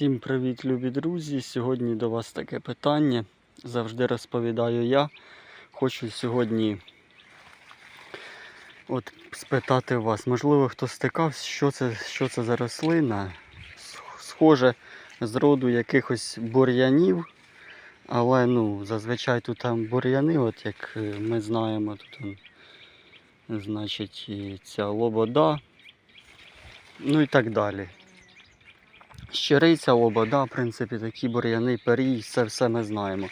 Всім привіт, любі друзі! Сьогодні до вас таке питання. Завжди розповідаю я. Хочу сьогодні от спитати вас, можливо, хто стикався, що це, що це за рослина. Схоже з роду якихось бур'янів, але ну, зазвичай тут там бур'яни, от як е, ми знаємо, тут значить, ця лобода, ну і так далі. Щириця, обода, в принципі, такі бур'яни, перій, це все ми знаємо.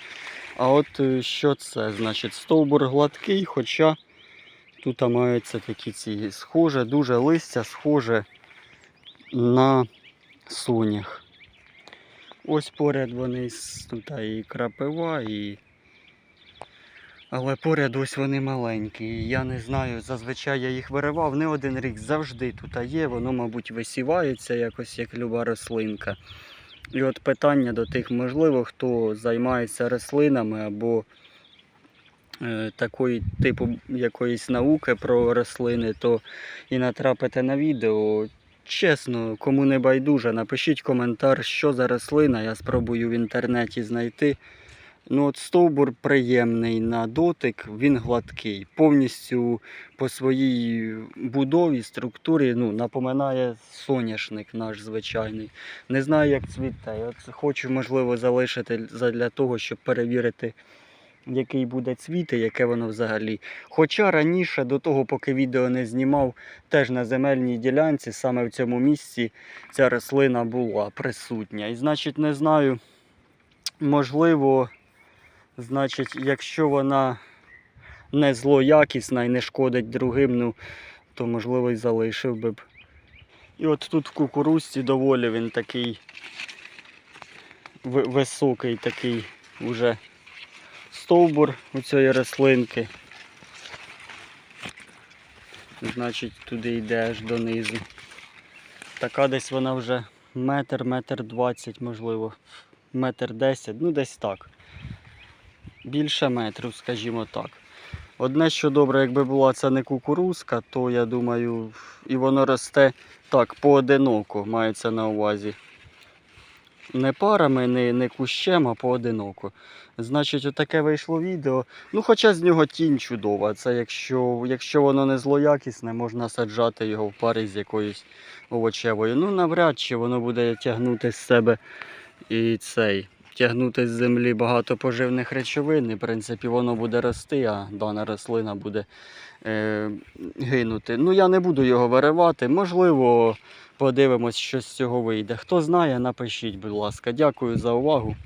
А от е, що це? Значить, стовбур гладкий, хоча тут маються такі ці схоже, дуже листя схоже на сонях. Ось поряд вони тут і крапива, і. Але поряд ось вони маленькі. Я не знаю, зазвичай я їх виривав не один рік, завжди тут є, воно, мабуть, висівається якось як люба рослинка. І от питання до тих, можливо, хто займається рослинами або е, такої типу якоїсь науки про рослини, то і натрапите на відео. Чесно, кому не байдуже, напишіть коментар, що за рослина, я спробую в інтернеті знайти. Ну, от стовбур приємний на дотик, він гладкий. Повністю по своїй будові, структурі ну, напоминає соняшник наш звичайний. Не знаю, як цвіте. От хочу, можливо, залишити для того, щоб перевірити, який буде цвіт і яке воно взагалі. Хоча раніше, до того, поки відео не знімав, теж на земельній ділянці, саме в цьому місці, ця рослина була присутня. І значить, не знаю, можливо. Значить, якщо вона не злоякісна і не шкодить другим, ну, то можливо і залишив би б. І от тут в кукурузці доволі він такий високий такий уже стовбур у цієї рослинки. Значить, туди йде аж донизу. Така десь вона вже метр, метр двадцять, можливо, метр десять, ну десь так більше метрів, скажімо так. Одне, що добре, якби була це не кукурузка, то я думаю, і воно росте так, поодиноко, мається на увазі. Не парами, не, не кущем, а поодиноко. Значить, отаке вийшло відео. Ну, хоча з нього тінь чудова. Це якщо, якщо воно не злоякісне, можна саджати його в парі з якоюсь овочевою. Ну, навряд чи воно буде тягнути з себе і цей тягнути з землі багато поживних речовин, і в принципі воно буде рости, а дана рослина буде е, гинути. Ну я не буду його виривати. Можливо, подивимось, що з цього вийде. Хто знає, напишіть, будь ласка. Дякую за увагу.